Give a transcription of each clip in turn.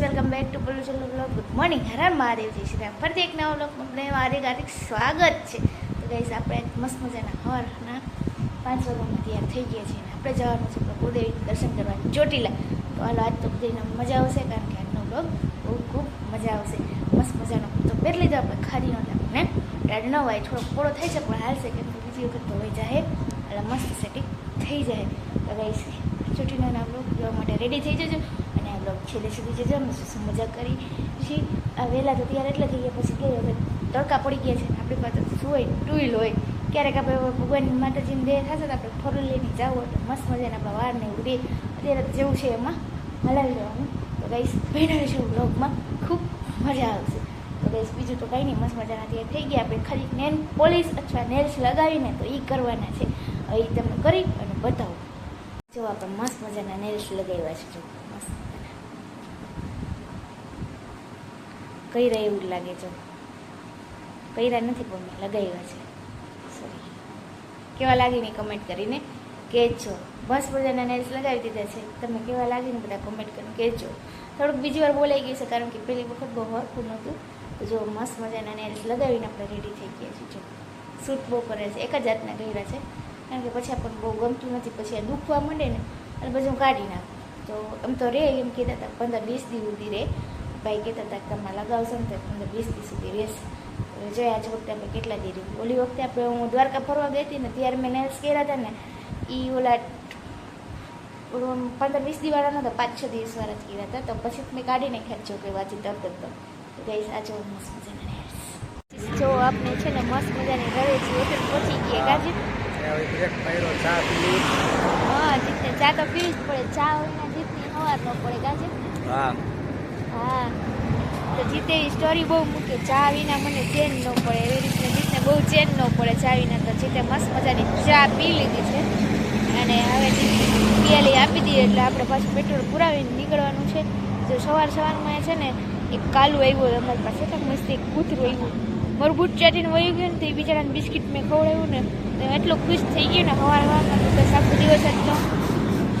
Welcome back to pollution blog. Good morning. હરણ મહાદેવ, જય શ્રી રામ. ફરીથી એક નવો બ્લોગ મને હાર્દિક હાર્દિક સ્વાગત છે. તો ગઈશ આપણે મસ્ત મજાના હરના પાંચ વાગ્યામાં તૈયાર થઈ ગયા છીએ આપણે જવાનું છે પ્રભુદેવી દર્શન કરવા ચોટીલા. તો હાલો, આજ તો બધાને મજા આવશે કારણ કે આજનો બ્લોગ બહુ ખૂબ મજા આવશે. મસ્ત મજાનો. તો પહેરી લીધો આપણે ખારીનો એટલે ને ટાઈડ ન હોય થોડો પોળો થઈ છે, પણ હાલશે કેમ કે બીજી વખત તો હોય જાય એટલે મસ્ત સેટિંગ થઈ જાય તો ગઈશ ચોટીલાના બ્લોગ જોવા માટે રેડી થઈ જજો. આ છેલ્લે સુધી જે શું શું મજા કરી પછી વહેલા તો ત્યારે એટલે થઈ ગયા, પછી કે હવે તડકા પડી ગયા છે. આપણી પાસે શું હોય? ટુ હોય. ક્યારેક આપણે ભગવાન માતાજીને દેહ થશે તો આપણે ફોર લઈને જવું તો મસ્ત મજાના આપણા વાર ને એવું રહે અત્યારે જેવું છે એમાં. હલાવી લેવાનું. તો ગાઈસ ભેણા છે બ્લોગમાં ખૂબ મજા આવશે. તો ગઈશ બીજું તો કંઈ નહીં. મસ્ત મજાના ત્યાં થઈ ગયા. આપણે ખાલી નેલ પોલીસ અથવા નેલ્સ લગાવીને તો એ કરવાના છે. એ તમને કરી અને બતાવો. જો આપણે મસ્ત મજાના નેલ્સ લગાવ્યા છે, જો. રહ્યા એવું લાગે જો કર્યા નથી પણ લગાવ્યા છે. સોરી કેવા લાગીને કમેન્ટ કરીને કહેજો. બસ મજાના નેલ્સ લગાવી દીધા છે. તમે કેવા લાગીને બધા કમેન્ટ કરીને કહેજો. થોડુંક બીજી વાર બોલાઈ ગયું છે કારણ કે પહેલી વખત બહુ હરખું નહોતું. તો જો મસ્ત મજાના નેલ્સ લગાવીને આપણે રેડી થઈ ગયા છીએ. જો સૂટ બહુ કરે છે. એક જ જાતના કર્યા છે. કારણ કે પછી આપણને બહુ ગમતું નથી. પછી આ દુખવા માંડે ને અને પછી હું કાઢી નાખું. તો એમ તો રે એમ કહેતા હતા, પંદર વીસ દિવસ સુધી રે. ભાઈ કહેતા હતા કે તમે લગાવશો ને તો પંદર વીસ દિવસ સુધી રહેશે. તો જોઈએ આજ વખતે આપણે કેટલા દી રહ્યું. ઓલી વખતે આપણે હું દ્વારકા ફરવા ગઈ હતી ને ત્યારે મેં નેલ્સ કર્યા હતા ને એ ઓલા પંદર વીસ દિવાળા નહોતા પાંચ છ દિવસ વાળા જ કર્યા હતા. તો પછી મેં કાઢી નાખ્યા જો કે વાંચી તરત જ તો. ગઈ આજે મસ્ત મજાના જો આપણે છે ને મસ્ત મજાની રવેચી હોટલ પહોંચી ગયા કાજી ચા હા જીતને ચા તો પીવી જ પડે. ચા વિના જીતની હવાર ન પડે કાજી હા. હા. તો જીતે સ્ટોરી બહુ મૂકે, ચા વિના મને ચેન ન પડે. એવી રીતના જીતને બહુ ચેન ન પડે ચા વિના. તો જીતે મસ્ત મજાની ચા પી લીધી છે. અને હવે પિયાલી આપી દઈએ એટલે આપણે પાછું પેટ્રોલ પુરાવીને નીકળવાનું છે. જો સવાર સવારમાં છે ને એક કાલું આવ્યું અમારી પાસે, તો મસ્ત એક કૂતરું આવ્યું. મારું બૂટ ચાટીને વહી ગયું ને, તો એ બિચારાને બિસ્કિટ મેં ખવડાવ્યું ને, તો એટલો ખુશ થઈ ગયો ને સવાર સવારમાં તો આખો દિવસ એટલો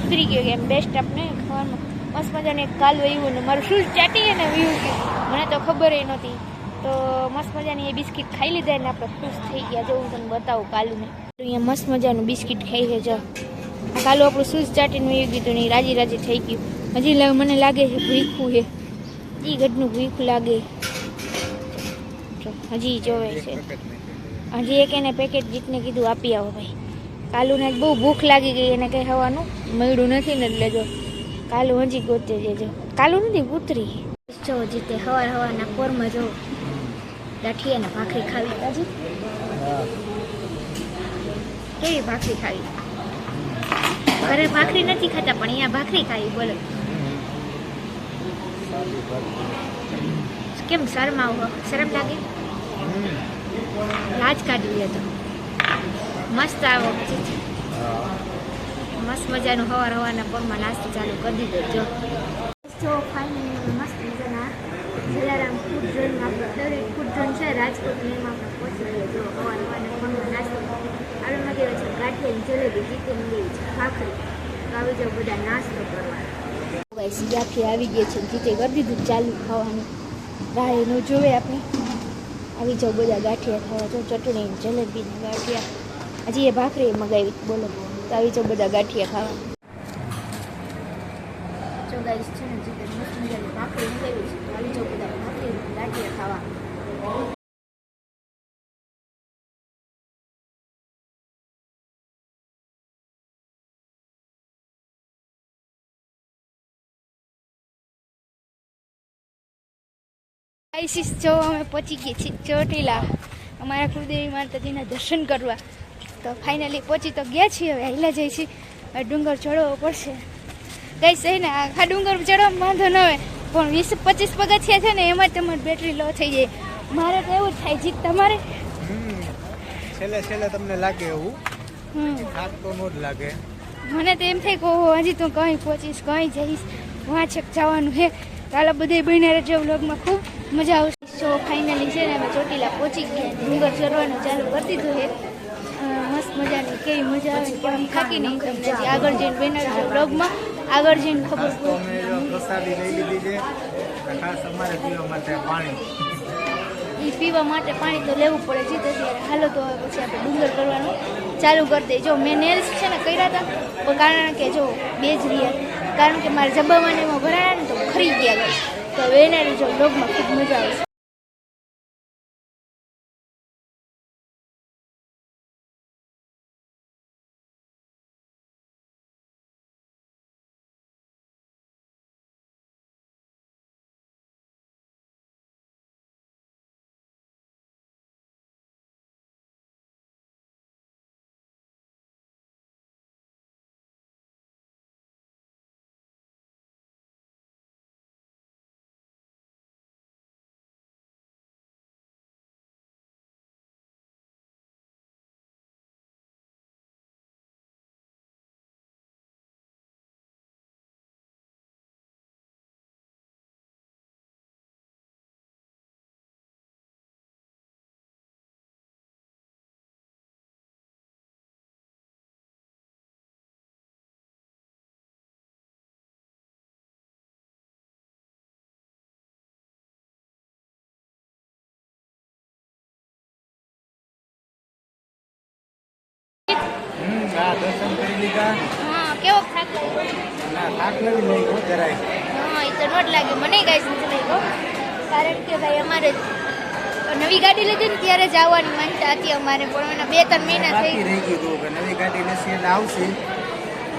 સુધરી ગયો કે એમ બેસ્ટ આપણે ખાવાનું મસ્ત મજાનું એક કાલ વયું ને મારું શૂઝ ચાટી અને વયું ગયું મને તો ખબર નહોતી. તો મસ્ત મજાની એ બિસ્કિટ ખાઈ લીધા એટલે આપણે ખુશ થઈ ગયા. જો હું તમને બતાવું કાલુને. અહીંયા મસ્ત મજાનું બિસ્કિટ ખાઈ છે, જો. કાલુ આપણું શૂઝ ચાટીને વયું ગયું ને રાજી રાજી થઈ ગયું. હજી મને લાગે છે ભૂખું છે. એ ગઢનું ભૂખ લાગે. હજી જોવે છે. હજી એક એને પેકેટ જીતને કીધું, આપી આવો ભાઈ. કાલુને બહુ ભૂખ લાગી ગઈ, એને કંઈ ખાવાનું મળ્યું નથી ને એટલે જો કાલુ હજી ગોતે જજો કાલુ નથી કૂતરી જો જીતે હવાર હવારના કોરમાં જો દાઠી અને ભાખરી ખાવી. હજી કેવી ભાખરી ખાવી? ઘરે ભાખરી નથી ખાતા, પણ અહીંયા ભાખરી ખાવી બોલો. કેમ શરમ આવો શરમ લાગે? લાજ કાઢવી હતો મસ્ત આવો. મસ્ત મજાનું હવાર હવારના પગમાં નાસ્તો ચાલુ કરી દીધો. જો. ફાઇનલી મસ્ત મજાના જલારામ ફૂડ આપણો ફેવરેટ ફૂડ ઝોન છે રાજકોટની એમાં પહોંચી ગયો. જો, હવાર હવારના પગમાં નાસ્તો આપણે મગેલો છે ગાંઠિયાની જલેબી જીતે મંગાવી છે તો આવી જાઓ બધા નાસ્તો કરવા. ગાઈસ આવી ગયા છે જીતે કરી દીધું ચાલુ ખાવાનું રાહ ન જોવે આપણે. આવી જાઓ બધા ગાંઠિયા ખાવા. જો, ચટણી જલેબી ગાંઠિયા. હજી એ ભાખરી મગાવી. બોલો. તો આવી જાઓ બધા ગાંઠિયા ખાવા. જો ગાઈસ છે ને જીતે મસ્ત મજાની ભાખરી મગાવી છે તો આવી જાઓ બધા ભાખરી ગાંઠિયા ખાવા. આઈસીસ જો અમે પહોંચી ગયા છીએ ચોટીલા. અમારા કુળદેવી માતાજીના દર્શન કરવા. તો ફાઇનલી પહોંચી તો ગયા છીએ હવે હાઈલા જઈ છીએ ડુંગર ચડવો પડશે. કઈ છે ને આખા ડુંગર ચડવામાં વાંધો ન હોય પણ વીસ પચીસ પગથિયા છે ને એમાં તમારી બેટરી લો થઈ જાય. મારે તો એવું થાય જીત તમારે? છેલ્લે છેલ્લે તમને લાગે એવું. થાક તો ન જ લાગે. મને તો એમ થાય કે હજી તો કંઈ પહોંચીશ કંઈ જઈશ. વાંચક જવાનું છે. કાલે બધે બહેને રહેજો વ્લોગમાં ખૂબ મજા આવશે. સો ફાઇનલી છે ને અમે ચોટીલા પહોંચી ગયા. ડુંગર ચડવાનું ચાલુ કરી દીધું છે. મસ્ત મજાની કેવી મજા આવે કેવી થાકી નહીં તમને જે આગળ જઈને બેનર છે બ્લોગમાં આગળ જઈને ખબર પડે. એ પીવા માટે પાણી. તો લેવું પડે છે તો ત્યારે. હાલો તો હવે પછી આપણે ડુંગર કરવાનું. ચાલુ કરી દઈએ જો મેં નેલ્સ છે ને કર્યા હતા પણ કારણ કે જો બે જ રહ્યા. કારણ કે મારે જબાવાને એમાં ભરાયા ને તો ખરી ગયા. તો હવે એના જો બ્લોગમાં ખૂબ મજા આવશે. હા દર્શન કરી લીધા. હા કેવો થાક લાગ્યો? ના થાક નથી લાગ્યો જરાય. હા એ તો નોટ લાગે. મને ગાઈસ નથી લાગ્યો. કારણ કે ભાઈ અમારે નવી ગાડી લીધી ને ત્યારે જ આવવાની માનતા હતી અમારે પણ એના બે ત્રણ મહિના થઈ રહી ગયું કે નવી ગાડી લેશે એટલે આવશે.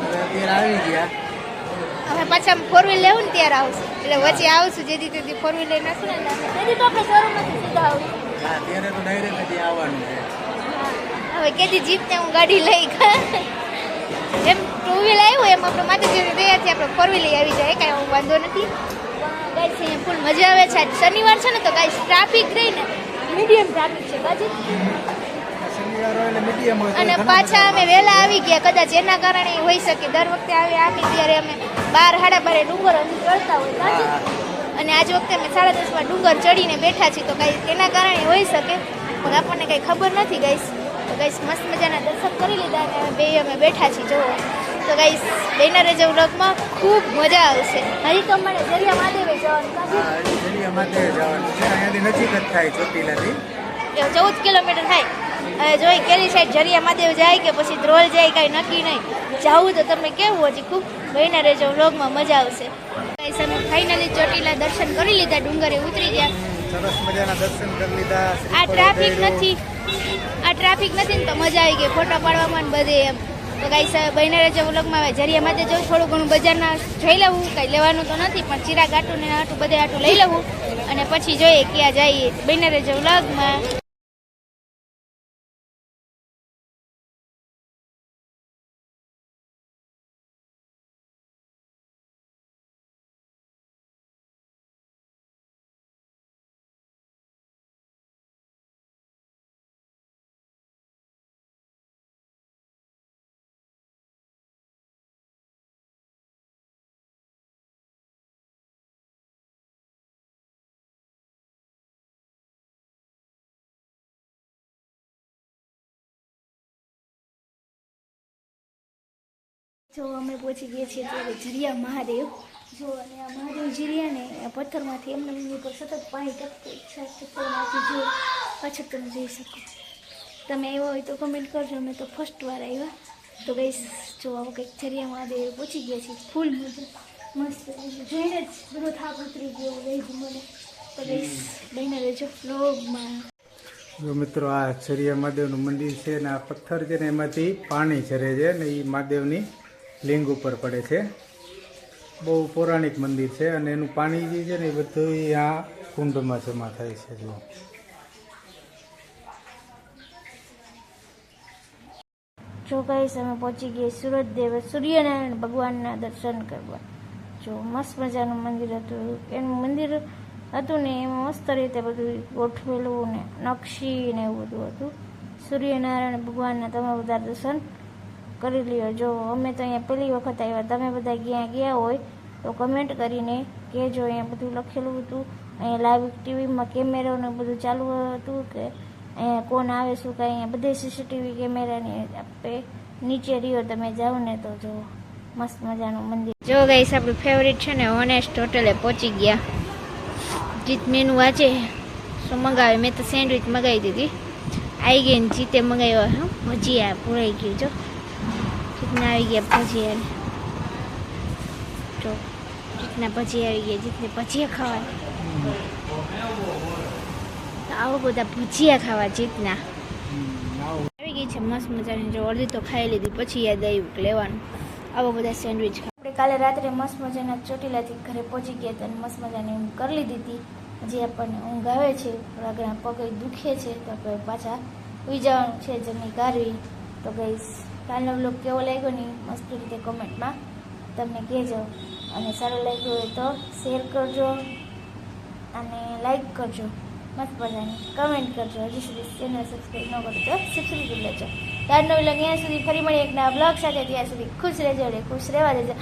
હવે અત્યારે આવી ગયા. હવે પાછા ફોર વ્હીલ લેવું ને ત્યારે આવશે. એટલે વચ્ચે આવશું જેથી તેથી ફોર વ્હીલ લઈને આવશું ને તેથી તો આપણે શોરૂમમાંથી સીધા આવશું. હા ત્યારે તો ડાયરેક્ટ આવવાનું છે. હવે કેદી જીપને હું ગાડી લઈ એમ ટુ વ્હીલ આવ્યું, એમ આપણે માતાજીની દયાથી આપણે ફોર વ્હીલ આવી જાય, કાંઈ હું વાંધો નથી. ગાઈસ, અહીંયા ફૂલ મજા આવે છે. શનિવાર છે ને, તો ગાઈસ ટ્રાફિક રહી ને મીડિયમ ટ્રાફિક છે, બાજી. અને પાછા અમે વહેલા આવી ગયા, કદાચ એના કારણે હોઈ શકે. દર વખતે આવે આવી ત્યારે અમે બાર, સાડા બારે ડુંગર હજી ચડતા હોય. અને આજ વખતે અમે સાડા દસમાં ડુંગર ચડીને બેઠા છીએ, તો કાંઈ એના કારણે હોઈ શકે. પણ આપણને કાંઈ ખબર નથી, ગાઈસ. તો ગાઈસ મસ્ત મજાના દર્શન કરી લીધા અને બે અમે બેઠા છીએ જુઓ. તો ગાઈસ બેનરે જે વ્લોગમાં ખૂબ મજા આવશે. હજી તો અમારે દરિયા મહાદેવે જવાનું દરિયા માટે જવાનું છે. અહીંયાથી નજીક જ થાય ચોટીલાથી. ચૌદ કિલોમીટર થાય. હવે જોઈ કેલી સાઈડ જરિયા મહાદેવ જાય કે પછી ધ્રોલ જાય કાંઈ નક્કી નહીં. જાવું તો તમે કેવું હજી ખૂબ બહેના રહેજો વ્લોગમાં મજા આવશે. ગાઈસ અમે ફાઇનલી ચોટીલા દર્શન કરી લીધા ડુંગરે ઉતરી ગયા. સરસ મજાના દર્શન કરી લીધા આ ટ્રાફિક નથી. આ ટ્રાફિક નથી ને તો મજા આવી ગઈ. ફોટા પાડવામાં ને બધે એમ. તો ગાઈસ બહેને રહેજો વ્લોગમાં. આવે જરિયા માટે જવું થોડું ઘણું બજારના જોઈ લેવું કાંઈ લેવાનું તો નથી પણ ચિરાગ આટું ને આટું બધે આટું લઈ લેવું અને પછી જોઈએ ક્યાં જઈએ બહેને રહેજો વ્લોગમાં. જો અમે પહોંચી ગયા છીએ ત્યારે જરિયા મહાદેવ. જો અને આ મહાદેવ જરિયા ને આ પથ્થરમાંથી એમને એમની ઉપર સતત પાણી ટપતું પથ્થરમાંથી જો પાછળ તમે જઈ શકો. તમે આવ્યા હોય તો કમેન્ટ કરજો અમે તો ફર્સ્ટ વાર આવ્યા. તો ગઈશ જો આવું કંઈક જરિયા મહાદેવ પહોંચી ગયા છીએ ફૂલ મજા. મસ્ત જોઈને જ બધો થાક ઉતરી ગયો રહી જ મને. તો ગઈશ લઈને રહેજો. ફ્લોગમાં જો મિત્રો આ છરિયા મહાદેવનું મંદિર છે ને આ પથ્થર છે ને એમાંથી પાણી ઝરે છે ને એ મહાદેવની લિંગ ઉપર પડે છે. બહુ પૌરાણિક મંદિર છે અને એનું પાણી જે છે ને એ બધું આ કુંડમાં જમા થાય છે જો જો ગાઈસ, અમે પહોંચી ગયા સુરત દેવ સૂર્યનારાયણ ભગવાનના દર્શન કરવા. જો મસ્ત મજાનું મંદિર હતું. એનું મંદિર હતું ને એમાં મસ્ત રીતે બધું ગોઠવેલું ને નકશી ને એવું બધું હતું. સૂર્યનારાયણ ભગવાનના તમે બધા દર્શન કરી લ્યો. જો અમે તો અહીંયા પહેલી વખત આવ્યા, તમે બધા ક્યાં ગયા હોય તો કમેન્ટ કરીને કહેજો. અહીંયા બધું લખેલું હતું. અહીંયા લાઈવ ટીવીમાં કેમેરો ને બધું ચાલુ હતું કે અહીંયા કોણ આવે, શું કાંઈ. અહીંયા બધે સીસીટીવી કેમેરાની આપે. નીચે રહ્યો, તમે જાઓ ને તો જો મસ્ત મજાનું મંદિર. જો ગઈસ આપણું ફેવરિટ છે ને ઓનેસ્ટ હોટેલે પહોંચી ગયા. જીત મેનુ વાંચે શું મંગાવે મેં તો સેન્ડવિચ મંગાવી દીધી. આવી ગઈ ને જીતે મંગાવ્યો. હા આ ભૂલાઈ ગયું જો. જીતના આવી ગયા ભજીયા તો જીતના ભજીયા આવી ગયા જીતને ભજીયા ખાવા આવો બધા ભજીયા ખાવા જીતના. આવી ગઈ છે, મસ્ત મજાની. જો અડધી તો ખાઈ લીધી, પછી યાદ આવ્યું લેવાનું. આવો બધા સેન્ડવિચ આપણે કાલે રાત્રે મસ્ત મજાના ચોટીલાથી ઘરે પહોંચી ગયા હતા અને મસ્ત મજાની ઊંઘ કરી લીધી હતી. હજી આપણને ઊંઘ આવે છે આગળ પગ દુખે છે, તો આપણે પાછા ઉઈ જવાનું છે જમણી કાઢવી તો ગઈશ કાલનો બ્લોગ કેવો લાગ્યો ને મસ્ત રીતે કોમેન્ટમાં તમને કહેજો. અને સારો લાગ્યો હોય તો શેર કરજો અને લાઈક કરજો. મસ્ત મજાની કમેન્ટ કરજો. હજી સુધી ચેનલ સબસ્ક્રાઈબ ન કરો તો સબસ્ક્રાઈબ કરી લેજો. ત્યારનો બ્લોગ અહીંયા સુધી ફરી મળી એક નવા બ્લોગ સાથે. ત્યાં સુધી ખુશ રહેજો અને ખુશ રહેવા દેજો.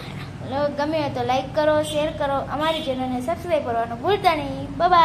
ગમે તો લાઈક કરો શેર કરો. અમારી ચેનલને સબસ્ક્રાઈબ કરવાનું ભૂલતા નહીં. બાય